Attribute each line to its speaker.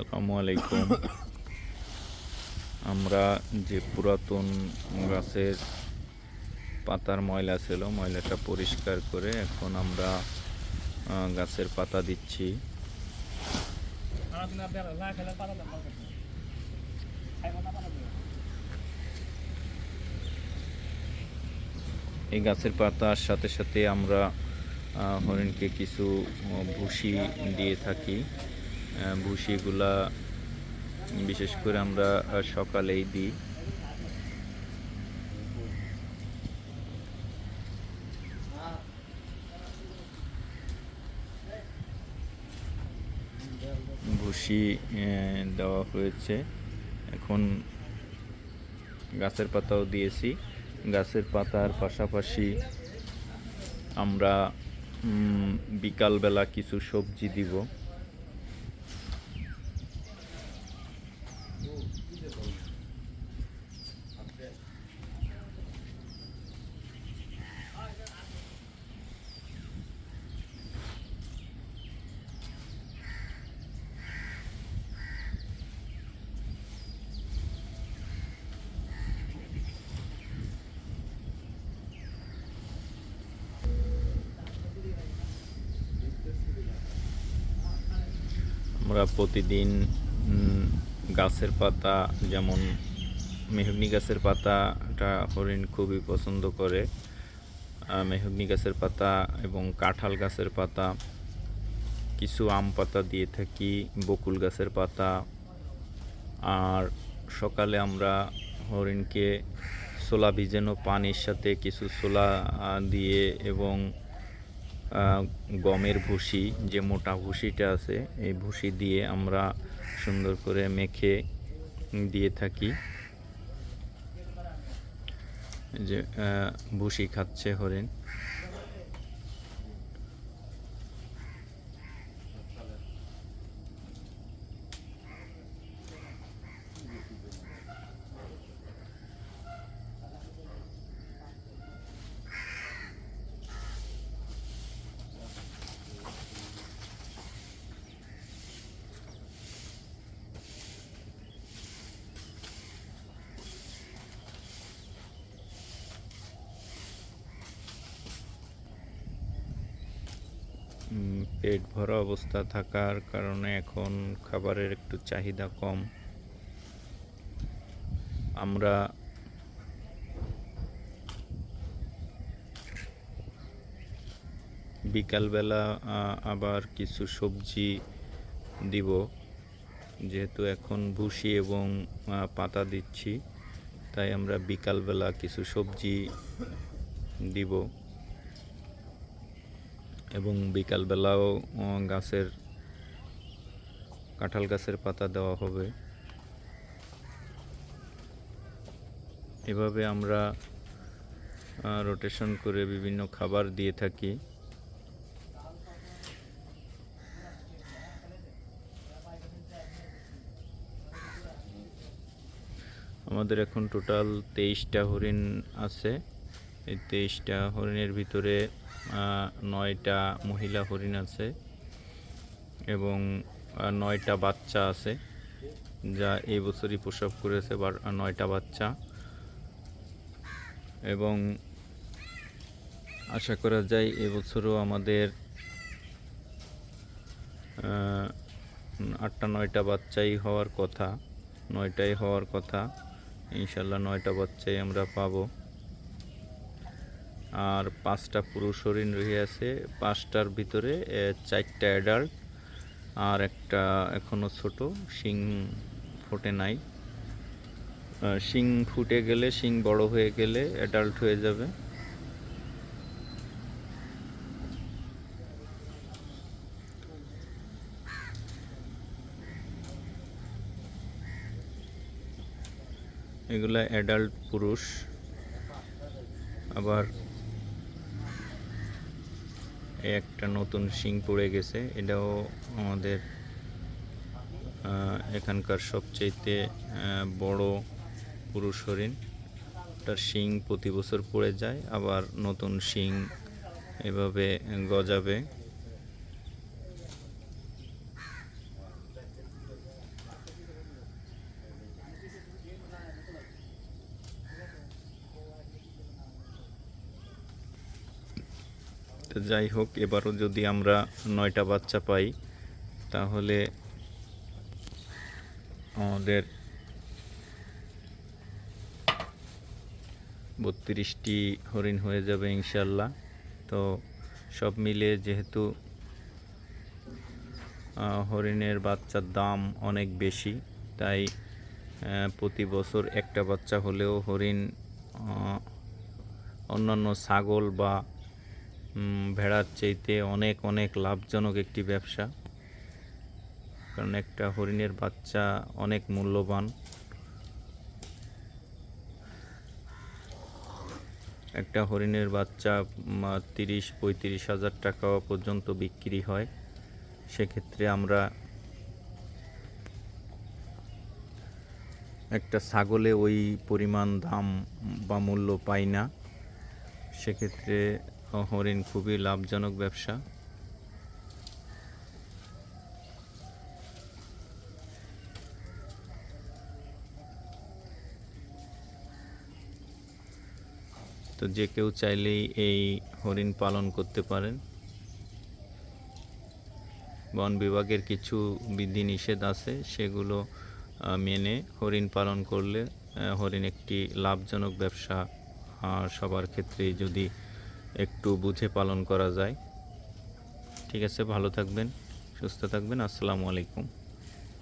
Speaker 1: আসসালামু আলাইকুম। আমরা যে পুরাতন গাছের পাতার ময়লা ছিল, ময়লাটা পরিষ্কার করে এখন আমরা গাছের পাতা দিচ্ছি। এই গাছের পাতার সাথে সাথে আমরা হরিণকে কিছু ভুসি দিয়ে থাকি। ভুসিগুলা বিশেষ করে আমরা সকালেই দিই। ভুসি দেওয়া হয়েছে। এখন গাছের পাতাও দিয়েছি। গাছের পাতার পাশাপাশি আমরা বিকালবেলা কিছু সবজি দিব। আমরা প্রতিদিন গাছের পাতা, যেমন মেহগনি গাছের পাতাটা হরিণ খুবই পছন্দ করে। মেহগনি গাছের পাতা এবং কাঁঠাল গাছের পাতা, কিছু আম পাতা দিয়ে থাকি, বকুল গাছের পাতা। আর সকালে আমরা হরিণকে ছোলা ভিজানো পানির সাথে কিছু ছোলা দিয়ে এবং গমের ভুসি, যে মোটা ভুসিটা আছে, এই ভুসি দিয়ে আমরা সুন্দর করে মেখে দিয়ে থাকি। যে ভুসি খাচ্ছে হরিণ পেট ভরা অবস্থা থাকার কারণে এখন খাবারের একটু চাহিদা কম। আমরা বিকালবেলা আবার কিছু সবজি দিব। যেহেতু এখন ভুসি এবং পাতা দিচ্ছি, তাই আমরা বিকালবেলা কিছু সবজি দিব। এবং বিকালবেলাও গাছের, কাঁঠাল গাছের পাতা দেওয়া হবে। এভাবে আমরা রোটেশন করে বিভিন্ন খাবার দিয়ে থাকি। আমাদের এখন টোটাল তেইশটা হরিণ আছে। এই তেইশটা হরিণের ভিতরে নয়টা মহিলা হরিণ আছে এবং নয়টা বাচ্চা আছে যা এই বছরই প্রসব করেছে নয়টা বাচ্চা। এবং আশা করা যায় এবছরও আমাদের আটটা নয়টা বাচ্চাই হওয়ার কথা, নয়টাই হওয়ার কথা। ইনশাল্লাহ নয়টা বাচ্চাই আমরা পাবো। আর পাঁচটা পুরুষ হরিণ রয়ে আছে। পাঁচটার ভিতরে চারটা অ্যাডাল্ট আর একটা এখনও ছোট, শিং ফোটে নাই। শিং ফুটে গেলে, শিং বড় হয়ে গেলে অ্যাডাল্ট হয়ে যাবে। এগুলা অ্যাডাল্ট পুরুষ। আবার একটা নতুন শিং পড়ে গেছে। এটাও আমাদের এখানকার সবচেয়েতে বড় পুরুষ হরিণ। তার শিং প্রতি বছর পড়ে যায়, আবার নতুন শিং এভাবে গজাবে। তো যাই হোক, এবারও যদি আমরা নয়টা বাচ্চা পাই, তাহলে আমাদের বত্রিশটি হরিণ হয়ে যাবে ইনশাল্লাহ তো সব মিলে যেহেতু হরিণের বাচ্চার দাম অনেক বেশি, তাই প্রতি বছর একটা বাচ্চা হলেও হরিণ অন্যান্য ছাগল বা ভেড়ার চাইতে অনেক অনেক লাভজনক একটি ব্যবসা। কারণ একটা হরিণের বাচ্চা অনেক মূল্যবান। একটা হরিণের বাচ্চা তিরিশ, পঁয়ত্রিশ হাজার টাকা পর্যন্ত বিক্রি হয়। সেক্ষেত্রে আমরা একটা ছাগলে ওই পরিমাণ দাম বা মূল্য পাই না। সেক্ষেত্রে হরিণ খুবই লাভজনক ব্যবসা। তো যে কেউ চাইলেই এই হরিণ পালন করতে পারেন। বন বিভাগের কিছু বিধিনিষেধ আছে, সেগুলো মেনে হরিণ পালন করলে হরিণ একটি লাভজনক ব্যবসা সবার ক্ষেত্রেই যদি একটু বুঝে পালন করা যায়। ঠিক আছে ভালো থাকবেন সুস্থ থাকবেন আসসালামু আলাইকুম।